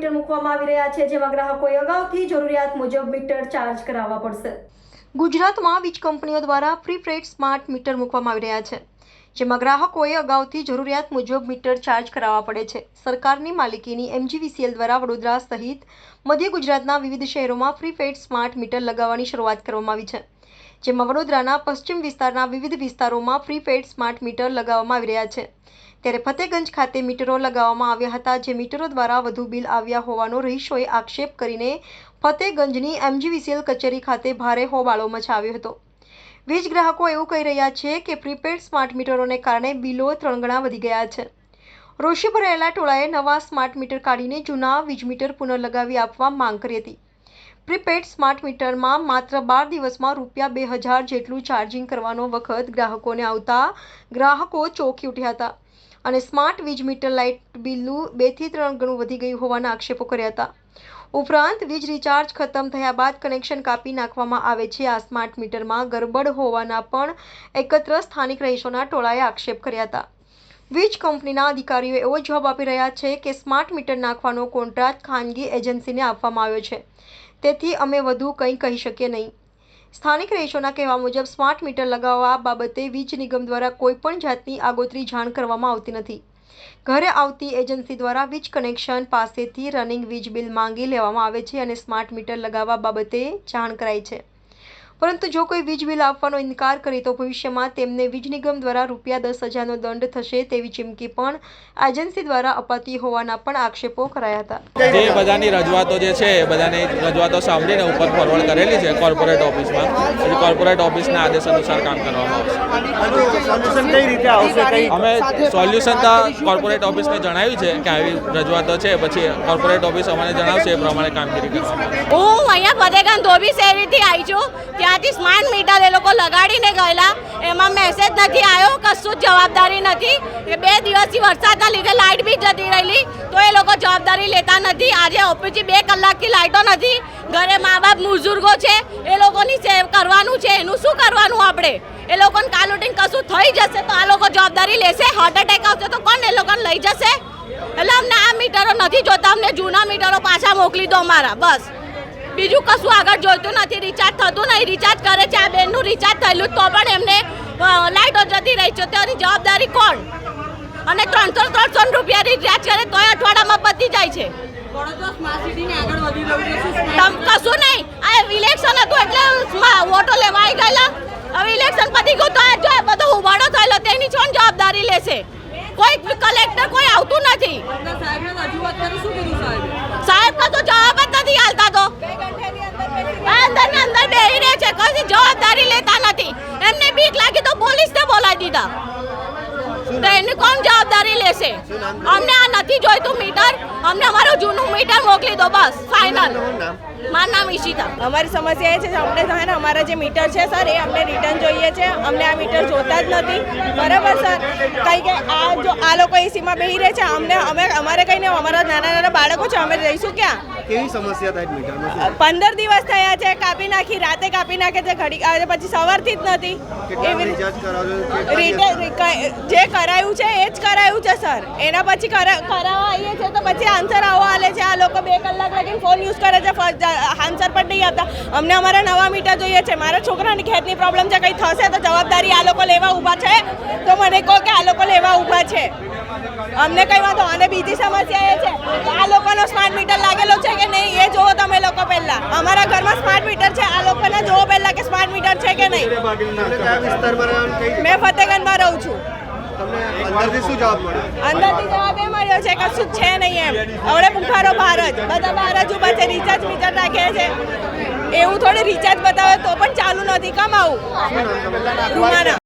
Metre મૂકવામાં આવી રહ્યા છે, જેમાં ગ્રાહકોએ અગાઉથી જરૂરિયાત મુજબ મીટર ચાર્જ કરાવવા પડશે. ગુજરાતમાં વીજ કંપનીઓ દ્વારા પ્રીપેડ સ્માર્ટ મીટર મૂકવામાં આવી રહ્યા છે, જેમાં ગ્રાહકોએ અગાઉથી જરૂરિયાત મુજબ મીટર ચાર્જ કરાવવા પડે છે. સરકારની માલિકીની એમજીવીસીએલ દ્વારા વડોદરા સહિત મધ્ય ગુજરાતના વિવિધ શહેરોમાં પ્રીપેડ સ્માર્ટ મીટર લગાવવાની શરૂઆત કરવામાં આવી છે, જેમાં વડોદરાના પશ્ચિમ વિસ્તારના વિવિધ વિસ્તારોમાં પ્રીપેડ સ્માર્ટ મીટર લગાવવામાં આવી રહ્યા છે. ત્યારે ફતેગંજ ખાતે મીટરો લગાવવામાં આવ્યા હતા, જે મીટરો દ્વારા વધુ બિલ આવ્યા હોવાનો રહીશોએ આક્ષેપ કરીને ફતેગંજની એમજીવીસીએલ કચેરી ખાતે ભારે હોબાળો મચાવ્યો હતો. વીજ ગ્રાહકો એવું કહી રહ્યા છે કે પ્રીપેડ સ્માર્ટ મીટરોને કારણે બિલો ત્રણ ગણા વધી ગયા છે. રોષે ભરાયેલા ટોળાએ નવા સ્માર્ટ મીટર કાઢીને જૂના વીજ મીટર પુનઃલગાવી આપવા માંગ કરી હતી. પ્રીપેડ સ્માર્ટ મીટરમાં માત્ર બાર દિવસમાં રૂપિયા બે હજાર જેટલું ચાર્જિંગ કરવાનો વખત ગ્રાહકોને આવતા ગ્રાહકો ચોંકી ઉઠ્યા હતા. અને સ્માર્ટ વીજ મીટર લાઇટ બિલનું બેથી ત્રણ ગણું વધી ગયું હોવાના આક્ષેપો કર્યા હતા. ઉપરાંત વીજ રિચાર્જ ખતમ થયા બાદ કનેક્શન કાપી નાખવામાં આવે છે. આ સ્માર્ટ મીટરમાં ગરબડ હોવાના પણ એકત્ર સ્થાનિક રહીશોના ટોળાએ આક્ષેપ કર્યા હતા. વીજ કંપનીના અધિકારીઓ એવો જવાબ આપી રહ્યા છે કે સ્માર્ટ મીટર નાખવાનો કોન્ટ્રાક્ટ ખાનગી એજન્સીને આપવામાં આવ્યો છે. તેથી અમે વધુ કંઈ કહી શકીએ નહીં. સ્થાનિક રહીશોના કહેવા મુજબ સ્માર્ટ મીટર લગાવવા બાબતે વીજ નિગમ દ્વારા કોઈપણ જાતની આગોતરી જાણ કરવામાં આવતી નથી. ઘરે આવતી એજન્સી દ્વારા વીજ કનેક્શન પાસેથી રનિંગ વીજ બિલ માંગી લેવામાં આવે છે અને સ્માર્ટ મીટર લગાવવા બાબતે જાણ કરાય છે. પરંતુ જો કોઈ વીજ બિલ આપવાનો ઇનકાર કરે તો ભવિષ્યમાં તેમને વીજ નિગમ દ્વારા રૂપિયા દસ હજારનો દંડ થશે તેવી ચીમકી પણ એજન્સી દ્વારા અપાતી હોવાના પણ આક્ષેપો કરાયા હતા. જે બધાની રજૂઆતો જે છે બધાની રજૂઆતો સાંભળીને ઉપર ફોરવર્ડ કરેલી છે કોર્પોરેટ ઓફિસમાં કોર્પોરેટ ઓફિસના આદેશ અનુસાર કામ કરવામાં આવશે. સોલ્યુશન કઈ રીતે આવશે? કઈ અમે સોલ્યુશન તો કોર્પોરેટ ઓફિસને જણાવ્યું છે કે આવી રજૂઆતો છે પછી કોર્પોરેટ ઓફિસ અમને જણાવશે એ પ્રમાણે કામગીરી કરવામાં હું અહીંયા ફતેગામ ધોબી શેરીથી આવી છું. ત્યાંથી સ્માર્ટ મીટર એ લોકો લગાડીને ગયેલા. એમાં મેસેજ નથી આવ્યો, કશું જ જવાબદારી નથી. એ બે દિવસથી વરસાદના લીધે લાઇટ બી જતી રહેલી. તો એ લોકો જવાબદારી લેતા નથી. આજે ઓફિસથી બે કલાકથી લાઇટો નથી. ઘરે મા બાપ બુઝુર્ગો છે, એ લોકોની સેવ કરવાનું છે. એનું શું કરવાનું આપણે? એ લોકોને કાલ ઉઠીને કશું થઈ જશે તો આ લોકો જવાબદારી લેશે? હાર્ટ એટેક આવશે તો કોણ એ લોકોને લઈ જશે? એટલે અમને આ મીટરો નથી જોતા. અમને જૂના મીટરો પાછા મોકલી દો અમારા. બસ. બીજું કશું આગળ જોઈતું નથી રિચાર્જ થતું નહીં રિચાર્જ કરે છે આ બેનનું રિચાર્જ થયેલું તો પણ એમને લાઇટો જતી રહી છે તેની જવાબદારી કોણ? અને ત્રણસો ત્રણસો રૂપિયા રિચાર્જ કરે તોય અઠવાડિયામાં પતી જાય છે. કશું નહીં. આ ઇલેક્શન હતું એટલે વોટો લેવા આવી ગયેલા. હવે ઇલેક્શન પતી ગયું તો બધો ઉભાડો થયેલો તેની કોણ જવાબદારી લેશે. કોઈ કલેક્ટર કોઈ આવતું નથી સાહેબ કશું જવાબ જ નથી હાલતા તો આ અંદર ને અંદર બેહી રહે છે કશી જવાબદારી લેતા નથી એમને બીક લાગી તો પોલીસને બોલાવી દીધા તો એની કોણ જવાબદારી લેશે? અમને આ નથી જોઈતું મીટર. અમને અમારું જૂનું મીટર મોકલી દો બસ. ફાઇનલ મારું નામ ઈશિતા. અમારી સમસ્યા એ છે કે અમને ને અમારા જે મીટર છે સર એ અમને રિટર્ન જોઈએ છે. અમને આ મીટર જોતા જ નથી. બરાબર સર? કંઈ કે આ જો આ લોકો એસીમાં બેસી રહે છે અમને અમે અમારે કંઈ નહીં અમારા નાના નાના બાળકો છે અમે રહીશું ક્યાં? કેવી સમસ્યા થાય મીટરમાં પંદર દિવસ થયા છે કાપી નાખી રાતે કાપી નાખે છે ઘડી પછી સવારથી જ નથી. જે કરાયું છે એ જ કરાયું છે સર. એના પછી કરા- કરાવવા આવીએ છીએ તો પછી આન્સર આવો આલે છે. આ લોકો બે કલાક લગીને ફોન યુઝ કરે છે. આન્સર પણ નહીં આપતા. અમને અમારા નવા મીટર જોઈએ છે. મારા છોકરાની ખેતની પ્રોબ્લેમ છે કંઈ થશે તો જવાબદારી આ લોકો લેવા ઊભા છે. તો મને કહો કે આ લોકો લેવા ઊભા છે. અમને કઈ વાંધો અને બીજી સમસ્યા એ છે કે આ લોકોનો સ્માર્ટ મીટર લાગેલો છે કે નહીં એ જોવો તમે લોકો પહેલા. અમારા ઘરમાં સ્માર્ટ મીટર છે. આ લોકોને જોવો પહેલા કે સ્માર્ટ મીટર છે કે નહીં. મેં ફતેગંજમાં રહું છું. અંદરથી શું જવાબ મળ્યો? અંદરથી જવાબ એ મળ્યો છે કશું જ છે નહીં એમ. હવે ભૂખારો બહાર જ. બધા બહાર જ ઊભા છે રિચાર્જ મીટર રાખે છે. એવું થોડી રિચાર્જ બતાવે તો પણ ચાલુ નથી. કમાવું રૂમાના.